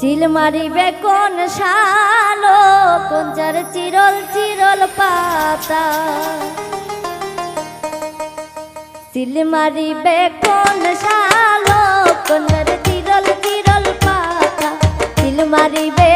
চিল মারিবে কোন শালো, কোন যার চিরল চিরল পাতা। চিল মারিবে কোন শালো, কোন চিরল চিরল পাতা। চিল মারিবে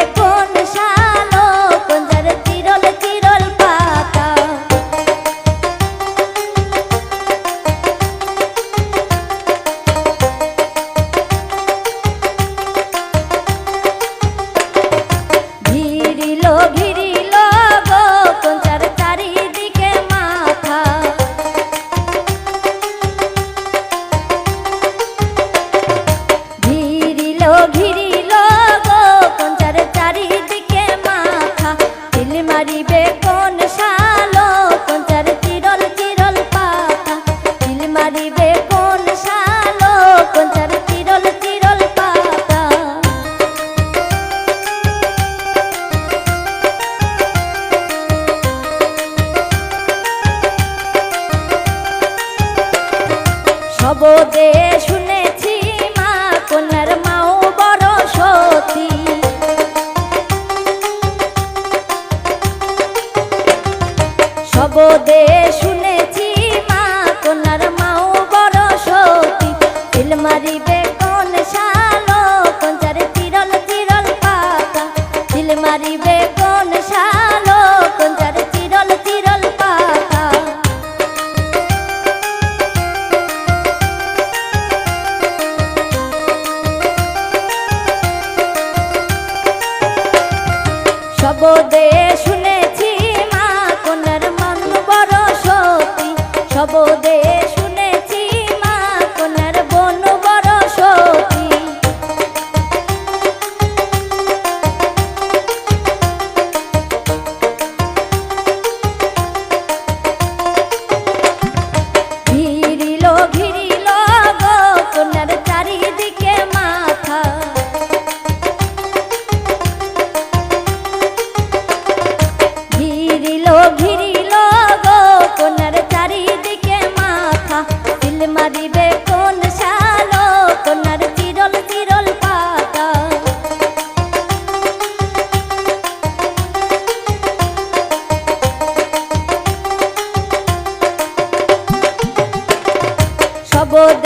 খবরে শুনেছি মা কন্যার মাও বড় সতী। খবরে শুনেছি বোদে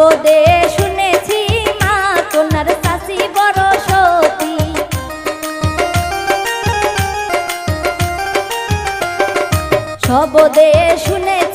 বোদে শুনেছি মা কন্যার চাষি বড় সতী। সবদে শুনেছি